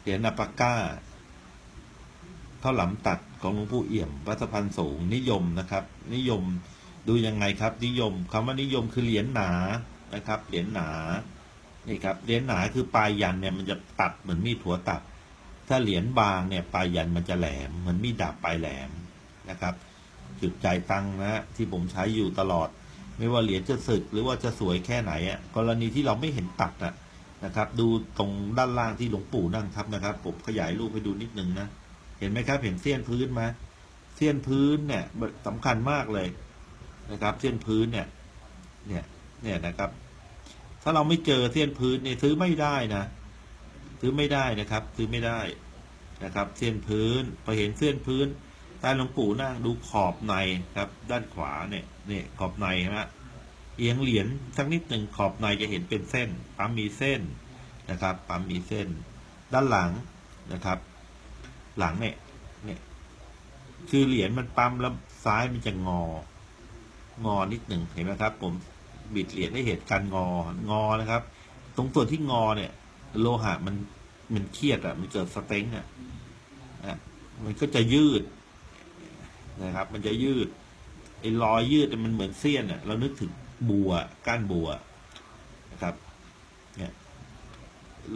เหรียญอัปปาก้าข้าวหลามตัดของหลวงปู่เอี่ยมวัดสะพานสูงนิยมนะครับ นิยมดูยังไงครับ นิยมคำว่านิยมคือเหรียญหนานะครับ เหรียญหนานี่ครับเหรียญหนาคือปลายยันเนี่ยมันจะตัดเหมือนมีดหัวตัด ถ้าเหรียญบางเนี่ยปลายยันมันจะแหลมเหมือนมีดดาบปลายแหลมนะครับ จุดใจตังนะที่ผมใช้อยู่ตลอด ไม่ว่าเหรียญจะสึกหรือว่าจะสวยแค่ไหนอะกรณีที่เราไม่เห็นตัดอะ นะครับ ดูตรงด้านล่างที่หลวงปู่นั่งทับนะครับ ผมขยายรูปให้ดูนิดนึงนะ เห็นไหมครับ เห็นเสี้ยนพื้นไหมเสี้ยนพื้นเนี่ยสำคัญมากเลยนะครับ เสี้ยนพื้นเนี่ย เนี่ย เนี่ยนะครับ ถ้าเราไม่เจอเสี้ยนพื้นเนี่ยซื้อไม่ได้นะ ซื้อไม่ได้นะครับ ซื้อไม่ได้นะครับ เสี้ยนพื้น พอเห็นเสี้ยนพื้นใต้หลวงปู่นั่งดูขอบในครับ ด้านขวาเนี่ย เนี่ยขอบในใช่ไหม เอียงเหรียญสักนิดหนึ่งขอบในจะเห็นเป็นเส้น ปั๊มมีเส้นนะครับ ปั๊มมีเส้น ด้านหลังนะครับ หลังเนี่ยเนี่ยคือเหรียญมันปั๊มแล้วซ้ายมันจะงอ งอนิดหนึ่งเห็นไหมครับ ผมบิดเหรียญให้เห็นการงองอนะครับ ตรงส่วนที่งอเนี่ย โลหะมันมันเครียดอะ มันเกิดสเต็งอะอะมันก็จะยืดนะครับ มันจะยืดไอ้รอยยืดมันเหมือนเสี้ยนอะ เรานึกถึง บัวก้านบัวนะครับเนี่ย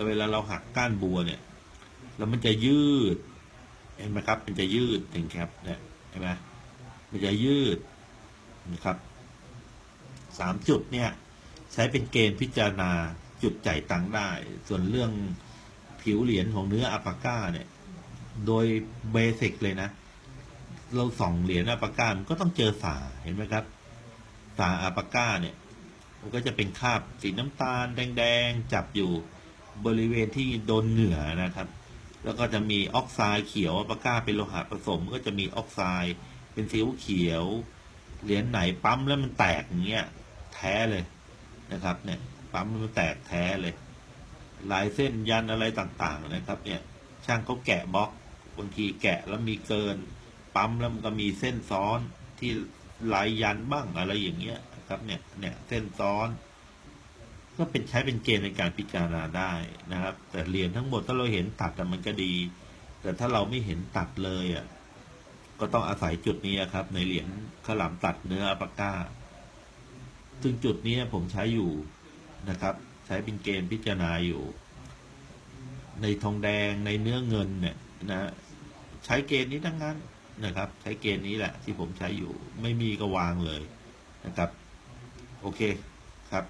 เวลาเราหักก้านบัวเนี่ยแล้วมันจะยืด เห็นไหมครับ มันจะยืดถึงครับเนี่ยเห็นไหมมันจะยืดนะครับสามจุดเนี่ยใช้เป็นเกณฑ์พิจารณาจุดจ่ายตังค์ได้ ส่วนเรื่องผิวเหรียญของเนื้ออัปาก้าเนี่ย โดยเบสิกเลยนะ เราส่องเหรียญอัปปาก้ามันก็ต้องเจอสาเห็นไหมครับ สาอัปาก้าเนี่ย มันก็จะเป็นคราบสีน้ำตาลแดงๆ จับอยู่บริเวณที่โดนเหงื่อนะครับ แล้วก็จะมีออกไซด์เขียวอัปปาก้าเป็นโลหะผสม ก็จะมีออกไซด์เป็นสีเขียว เหรียญไหนปั๊มแล้วมันแตกอย่างเงี้ยแท้เลยนะครับเนี่ยปั๊มแล้วมันแตกแท้เลยลายเส้นยันอะไรต่างๆนะครับ เนี่ย ช่างเขาแกะบล็อกบางทีแกะแล้วมีเกิน ปั๊มแล้วมันก็มีเส้นซ้อนที่ ลายยันบ้างอะไรอย่างเงี้ยครับเนี่ยเนี่ยเส้นซ้อน ก็เป็นใช้เป็นเกณฑ์ในการพิจารณาได้นะครับ แต่เหรียญทั้งหมดถ้าเราเห็นตัดอะมันก็ดี แต่ถ้าเราไม่เห็นตัดเลยอะก็ต้องอาศัยจุดนี้ครับ ในเหรียญขลามตัดเนื้ออัปปาก้าซึ่งจุดนี้ผมใช้อยู่นะครับ ใช้เป็นเกณฑ์พิจารณาอยู่ ในทองแดงในเนื้อเงินเนี่ยนะ ใช้เกณฑ์นี้ทั้งนั้น นะครับ ใช้เกณฑ์นี้แหละ ที่ผมใช้อยู่ไม่มีก็วางเลยนะครับ โอเคครับ